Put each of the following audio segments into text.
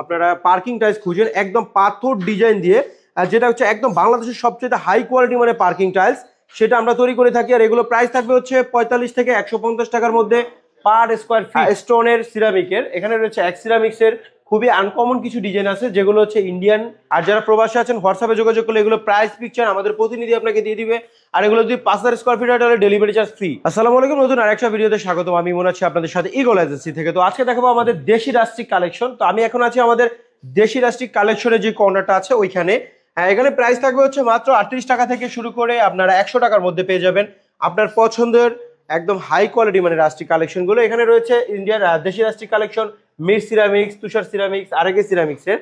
আপনারা parking tiles খুঁজেন, একদম পাথর ডিজাইন দিয়ে যেটা হচ্ছে একদম বাংলাদেশের সবচেয়ে হাই কোয়ালিটি মানে পার্কিং টাইলস সেটা আমরা তৈরি করে থাকি। আর এগুলো প্রাইস থাকবে হচ্ছে পঁয়তাল্লিশ থেকে একশো পঞ্চাশ টাকার মধ্যে পার স্কোয়ার ফিট স্টোনের সিরামিকের এখানে রয়েছে এক সিরামিক্সের খুবই আনকমন কিছু ডিজাইন আছে যেগুলো হচ্ছে ইন্ডিয়ান আর যারা প্রবাসী আছেন হোয়াটসঅ্যাপে যোগাযোগ করলে এগুলো প্রাইস পিকচার আমাদের প্রতিনিধি আপনাকে দিয়ে দিবে। আর এগুলো যদি পাঁচ হাজার স্কোয়ার ফিট হয় ডেলিভারি চার্জ ফ্রি আসসালামু আলাইকুম নতুন আরেকটা ভিডিওতে স্বাগতম। আমি মনে আছি আপনাদের সাথে ইগল এজেন্সি থেকে। তো আজকে দেখাবো আমাদের দেশি রাষ্ট্রিক কালেকশন তো আমি এখন আছি আমাদের দেশি রাষ্ট্রিক কালেকশনের যে কর্নারটা আছে ওইখানে। হ্যাঁ, এখানে প্রাইস থাকবে হচ্ছে মাত্র আটত্রিশ টাকা থেকে শুরু করে আপনারা একশো টাকার মধ্যে পেয়ে যাবেন। আপনার পছন্দের একদম হাই কোয়ালিটি মানে রাষ্ট্রিক কালেকশনগুলো এখানে রয়েছে ইন্ডিয়ার দেশি রাষ্ট্রিক collection Mir ceramics, Tushar ceramics RAK সিরামিক্সের।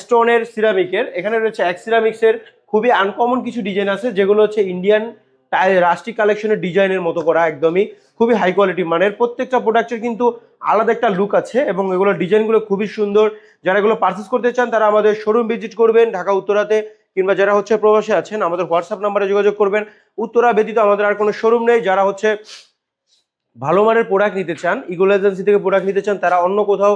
স্টোনের সিরামিকের, এখানে রয়েছে এক সিরামিক্সের খুবই আনকমন কিছু ডিজাইন আছে, যেগুলো হচ্ছে ইন্ডিয়ান রাষ্ট্রিক কালেকশনের ডিজাইনের মতো করা একদমই খুবই হাই কোয়ালিটি মানের। প্রত্যেকটা প্রোডাক্টের কিন্তু আলাদা একটা লুক আছে এবং এগুলো ডিজাইনগুলো খুবই সুন্দর। যারা এগুলো পারচেস করতে চান, তারা আমাদের শোরুম ভিজিট করবেন ঢাকা, উত্তরাতে, কিংবা যারা হচ্ছে প্রবাসে আছেন, আমাদের হোয়াটসঅ্যাপ নাম্বারে যোগাযোগ করবেন। উত্তরা ব্যতীত আমাদের আর কোনো শোরুম নেই, যারা হচ্ছে ভালো মানের প্রোডাক্ট নিতে চান ইগোল এজেন্সি থেকে প্রোডাক্ট নিতে চান, তারা অন্য কোথাও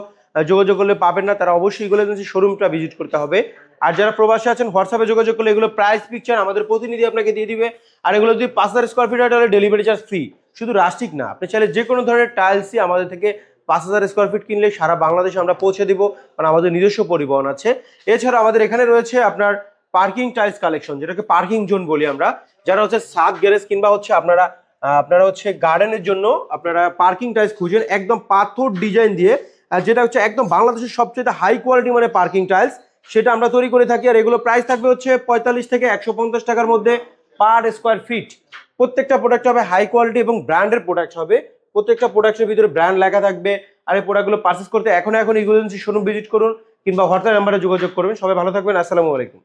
যোগাযোগ করলে পাবেন না, তারা অবশ্যই ইগোল এজেন্সি শোরুমটা ভিজিট করতে হবে। আর যারা প্রবাসী আছেন হোয়াটসঅ্যাপে যোগাযোগ করলে এগুলো প্রাইস পিকচার আমাদের প্রতিনিধি আপনাকে দিয়ে দিবে। আর এগুলো যদি পাঁচ হাজার স্কোয়ার ফিট হয়, তাহলে ডেলিভারি চার্জ ফ্রি শুধু রাস্টিক না, আপনি চাইলে যে কোনো ধরনের টাইলসই আমাদের থেকে পাঁচ হাজার স্কোয়ার ফিট কিনলে সারা বাংলাদেশে আমরা পৌঁছে দিব, কারণ আমাদের নিজস্ব পরিবহন আছে। এছাড়া আমাদের এখানে রয়েছে আপনার পার্কিং টাইলস কালেকশন যেটাকে পার্কিং জোন বলি আমরা। যারা হচ্ছে সাত গ্যারেজ কিংবা হচ্ছে আপনারা আপনারা হচ্ছে গার্ডেনের জন্য আপনারা পার্কিং টাইলস খুঁজেন, একদম পাথর ডিজাইন দিয়ে যেটা হচ্ছে একদম বাংলাদেশের সবচেয়ে হাই কোয়ালিটি মানে পার্কিং টাইলস সেটা আমরা তৈরি করে থাকি। আর এগুলো প্রাইস থাকবে হচ্ছে পঁয়তাল্লিশ থেকে একশো পঞ্চাশ টাকার মধ্যে পার স্কোয়ার ফিট প্রত্যেকটা প্রোডাক্ট হবে হাই কোয়ালিটি এবং ব্র্যান্ডের প্রোডাক্ট হবে। প্রত্যেকটা প্রোডাক্টের ভিতরে ব্র্যান্ড লেখা থাকবে। আর এই প্রোডাক্টগুলো পারচেস করতে এখন এখন ইগুলেন্সি শোরুম ভিজিট করুন কিংবা হোয়াটসঅ্যাপ নাম্বারে যোগাযোগ করবেন। সবাই ভালো থাকবেন। আসসালামু আলাইকুম।